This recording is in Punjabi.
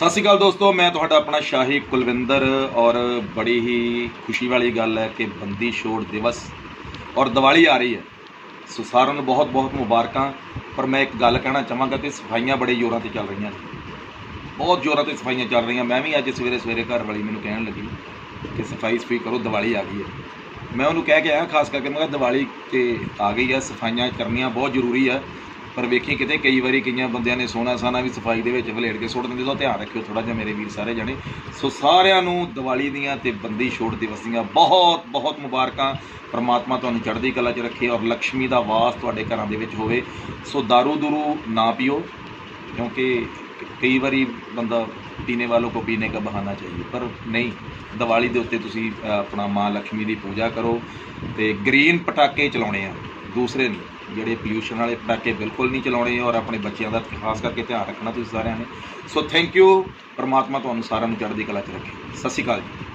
ਸਤਿ ਸ਼੍ਰੀ ਅਕਾਲ ਦੋਸਤੋ, ਮੈਂ ਤੁਹਾਡਾ ਆਪਣਾ ਸ਼ਾਹੀ ਕੁਲਵਿੰਦਰ ਔਰ ਬੜੀ ਹੀ ਖੁਸ਼ੀ ਵਾਲੀ ਗੱਲ ਹੈ ਕਿ ਬੰਦੀ ਛੋੜ ਦਿਵਸ ਔਰ ਦੀਵਾਲੀ ਆ ਰਹੀ ਹੈ। ਸੋ ਸਾਰਿਆਂ ਨੂੰ ਬਹੁਤ ਬਹੁਤ ਮੁਬਾਰਕਾਂ, ਪਰ ਮੈਂ ਇੱਕ ਗੱਲ ਕਹਿਣਾ ਚਾਹਾਂਗਾ ਕਿ ਸਫਾਈਆਂ ਬੜੇ ਜ਼ੋਰਾਂ ਤੇ ਚੱਲ ਰਹੀਆਂ ਨੇ। ਬਹੁਤ ਜ਼ੋਰਾਂ ਤੇ ਸਫਾਈਆਂ ਚੱਲ ਰਹੀਆਂ। ਮੈਂ ਵੀ ਅੱਜ ਸਵੇਰੇ ਸਵੇਰੇ ਘਰ ਵਾਲੀ ਮੈਨੂੰ ਕਹਿਣ ਲੱਗੀ ਕਿ ਸਫ਼ਾਈ ਸਫ਼ਾਈ ਕਰੋ, ਦੀਵਾਲੀ ਆ ਗਈ ਹੈ। ਮੈਂ ਉਹਨੂੰ ਕਹਿ ਕੇ ਆਇਆ, ਖਾਸ ਕਰਕੇ ਮੈਂ ਕਿਹਾ ਦੀਵਾਲੀ ਤੇ ਆ ਗਈ ਹੈ, ਸਫਾਈਆਂ ਕਰਨੀਆਂ ਬਹੁਤ ਜ਼ਰੂਰੀ ਹੈ। ਪਰ ਵੇਖੀ ਕਿਤੇ ਕਈ ਵਾਰੀ ਕਈਆਂ ਬੰਦਿਆਂ ਨੇ ਸੋਨਾ ਸਾਨਾ ਵੀ ਸਫ਼ਾਈ ਦੇ ਵਿੱਚ ਵਲੇੜ ਕੇ ਸੁੱਟ ਦਿੰਦੇ, ਤਾਂ ਧਿਆਨ ਰੱਖਿਓ ਥੋੜਾ ਜਿਹਾ ਮੇਰੇ ਵੀਰ ਸਾਰੇ ਜਣੇ। ਸੋ ਸਾਰਿਆਂ ਨੂੰ ਦੀਵਾਲੀ ਦੀਆਂ ਤੇ ਬੰਦੀ ਛੋੜ ਦਿਵਸ ਦੀਆਂ ਬਹੁਤ ਬਹੁਤ ਮੁਬਾਰਕਾਂ। ਪਰਮਾਤਮਾ ਤੁਹਾਨੂੰ ਚੜ੍ਹਦੀ ਕਲਾ 'ਚ ਰੱਖੇ ਔਰ ਲక్ష్ਮੀ ਦਾ ਵਾਸ ਤੁਹਾਡੇ ਘਰਾਂ ਦੇ ਵਿੱਚ ਹੋਵੇ। ਸੋ दारू ਦੂਰੂ ਨਾ ਪੀਓ, ਕਿਉਂਕਿ ਕਈ ਵਾਰੀ ਬੰਦਾ ਪੀਣੇ ਵਾਲੋ ਕੋ ਪੀਣੇ ਦਾ ਬਹਾਨਾ ਚਾਹੀਏ। ਪਰ ਨਹੀਂ, ਦੀਵਾਲੀ ਦੇ ਉੱਤੇ ਤੁਸੀਂ ਆਪਣਾ ਮਾਂ ਲక్ష్ਮੀ ਦੀ ਪੂਜਾ ਕਰੋ ਤੇ ਗ੍ਰੀਨ ਪਟਾਕੇ ਚਲਾਉਣੇ ਆ। ਦੂਸਰੇ ਨਹੀਂ ਜਿਹੜੇ ਪੋਲਿਊਸ਼ਨ ਵਾਲੇ ਪਟਾਕੇ ਬਿਲਕੁਲ ਨਹੀਂ ਚਲਾਉਣੇ ਔਰ ਆਪਣੇ ਬੱਚਿਆਂ ਦਾ ਖਾਸ ਕਰਕੇ ਧਿਆਨ ਰੱਖਣਾ ਤੁਸੀਂ ਸਾਰਿਆਂ ਨੇ। ਸੋ ਥੈਂਕ ਯੂ ਪਰਮਾਤਮਾ ਤੁਹਾਨੂੰ ਸਾਰਿਆਂ ਨੂੰ ਚੜ੍ਹਦੀ ਕਲਾ 'ਚ ਰੱਖੇ। ਸਤਿ ਸ਼੍ਰੀ ਅਕਾਲ ਜੀ।